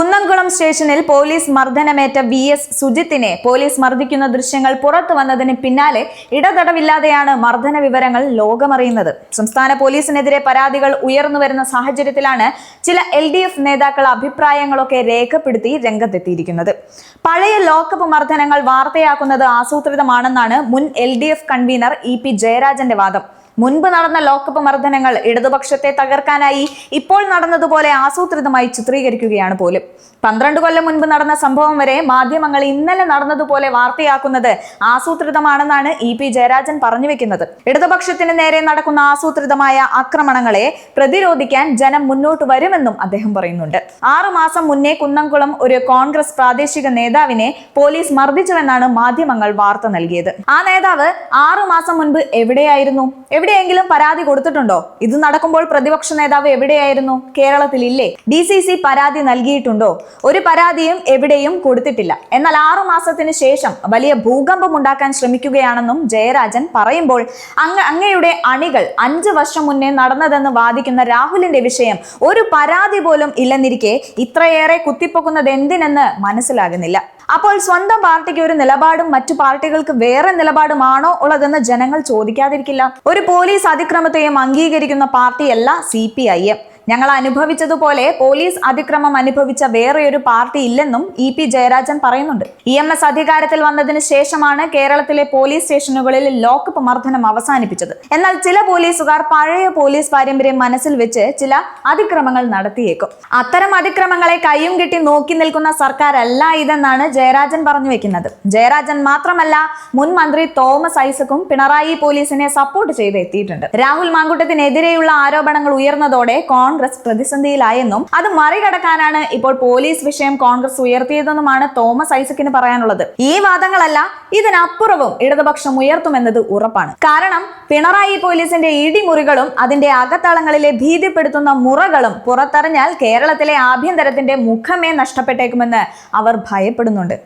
കുന്നംകുളം സ്റ്റേഷനിൽ പോലീസ് മർദ്ദനമേറ്റ V S സുജിത്തിനെ പോലീസ് മർദ്ദിക്കുന്ന ദൃശ്യങ്ങൾ പുറത്തു വന്നതിന് പിന്നാലെ ഇടതടവില്ലാതെയാണ് മർദ്ദന വിവരങ്ങൾ ലോകമറിയുന്നത്. സംസ്ഥാന പോലീസിനെതിരെ പരാതികൾ ഉയർന്നു വരുന്ന സാഹചര്യത്തിലാണ് ചില എൽ ഡി എഫ് നേതാക്കൾ അഭിപ്രായങ്ങളൊക്കെ രേഖപ്പെടുത്തി രംഗത്തെത്തിയിരിക്കുന്നത്. പഴയ ലോക്കപ്പ് മർദ്ദനങ്ങൾ വാർത്തയാക്കുന്നത് ആസൂത്രിതമാണെന്നാണ് മുൻ L D F convener E P ജയരാജന്റെ വാദം. മുൻപ് നടന്ന ലോക്കപ്പ് മർദ്ദനങ്ങൾ ഇടതുപക്ഷത്തെ തകർക്കാനായി ഇപ്പോൾ നടന്നതുപോലെ ആസൂത്രിതമായി ചിത്രീകരിക്കുകയാണ് പോലും. പന്ത്രണ്ട് കൊല്ലം മുൻപ് നടന്ന സംഭവം വരെ മാധ്യമങ്ങൾ ഇന്നലെ നടന്നതുപോലെ വാർത്തയാക്കുന്നത് ആസൂത്രിതമാണെന്നാണ് ഇ പി ജയരാജൻ പറഞ്ഞു വെക്കുന്നത്. ഇടതുപക്ഷത്തിന് നേരെ നടക്കുന്ന ആസൂത്രിതമായ ആക്രമണങ്ങളെ പ്രതിരോധിക്കാൻ ജനം മുന്നോട്ട് വരുമെന്നും അദ്ദേഹം പറയുന്നുണ്ട്. ആറു മാസം മുന്നേ കുന്നംകുളം ഒരു കോൺഗ്രസ് പ്രാദേശിക നേതാവിനെ പോലീസ് മർദ്ദിച്ചുവെന്നാണ് മാധ്യമങ്ങൾ വാർത്ത നൽകിയത്. ആ നേതാവ് ആറു മാസം മുൻപ് എവിടെയായിരുന്നു? എവിടെയെങ്കിലും പരാതി കൊടുത്തിട്ടുണ്ടോ? ഇത് നടക്കുമ്പോൾ പ്രതിപക്ഷ നേതാവ് എവിടെയായിരുന്നു? കേരളത്തിൽ ഇല്ലേ ഡി സി സി പരാതി നൽകിയിട്ടുണ്ടോ? ഒരു പരാതിയും എവിടെയും കൊടുത്തിട്ടില്ല. എന്നാൽ ആറു മാസത്തിന് ശേഷം വലിയ ഭൂകമ്പം ഉണ്ടാക്കാൻ ശ്രമിക്കുകയാണെന്നും ജയരാജൻ പറയുമ്പോൾ അങ്ങ് അങ്ങയുടെ അണികൾ അഞ്ച് വർഷം മുന്നേ നടന്നതെന്ന് വാദിക്കുന്ന രാഹുലിന്റെ വിഷയം ഒരു പരാതി പോലും ഇല്ലെന്നിരിക്കെ ഇത്രയേറെ കുത്തിപ്പൊക്കുന്നത് എന്തിനെന്ന് മനസ്സിലാകുന്നില്ല. അപ്പോൾ സ്വന്തം പാർട്ടിക്ക് ഒരു നിലപാടും മറ്റു പാർട്ടികൾക്ക് വേറെ നിലപാടുമാണോ ഉള്ളതെന്ന് ജനങ്ങൾ ചോദിക്കാതിരിക്കില്ല. ഒരു പോലീസ് അതിക്രമത്തെയും അംഗീകരിക്കുന്ന പാർട്ടിയല്ല സി പി ഐ എം. ഞങ്ങൾ അനുഭവിച്ചതുപോലെ പോലീസ് അതിക്രമം അനുഭവിച്ച വേറെയൊരു പാർട്ടി ഇല്ലെന്നും ഇ പി ജയരാജൻ പറയുന്നുണ്ട്. ഇ എം എസ് അധികാരത്തിൽ വന്നതിന് ശേഷമാണ് കേരളത്തിലെ പോലീസ് സ്റ്റേഷനുകളിൽ ലോക്കപ്പ് മർദ്ദനം അവസാനിപ്പിച്ചത്. എന്നാൽ ചില പോലീസുകാർ പഴയ പോലീസ് പാരമ്പര്യം മനസ്സിൽ വെച്ച് ചില അതിക്രമങ്ങൾ നടത്തിയേക്കും. അത്തരം അതിക്രമങ്ങളെ കയ്യും കെട്ടി നോക്കി നിൽക്കുന്ന സർക്കാരല്ല ഇതെന്നാണ് ജയരാജൻ പറഞ്ഞു വെക്കുന്നത്. ജയരാജൻ മാത്രമല്ല മുൻ മന്ത്രി തോമസ് ഐസക്കും പിണറായി പോലീസിനെ സപ്പോർട്ട് ചെയ്ത് എത്തിയിട്ടുണ്ട് രാഹുൽ മാങ്കുട്ടത്തിനെതിരെയുള്ള ആരോപണങ്ങൾ ഉയർന്നതോടെ കോൺഗ്രസ് പ്രതിസന്ധിയിലായെന്നും അത് മറികടക്കാനാണ് ഇപ്പോൾ പോലീസ് വിഷയം കോൺഗ്രസ് ഉയർത്തിയതെന്നുമാണ് തോമസ് ഐസക്കിന് പറയാനുള്ളത്. ഈ വാദങ്ങളല്ല ഇതിനപ്പുറവും ഇടതുപക്ഷം ഉയർത്തുമെന്നത് ഉറപ്പാണ്. കാരണം പിണറായി പോലീസിന്റെ ഇടിമുറികളും അതിന്റെ അകത്തളങ്ങളിലെ ഭീതിപ്പെടുത്തുന്ന മുറകളും പുറത്തറിഞ്ഞാൽ കേരളത്തിലെ ആഭ്യന്തരത്തിന്റെ മുഖമേ നഷ്ടപ്പെട്ടേക്കുമെന്ന് അവർ ഭയപ്പെടുന്നുണ്ട്.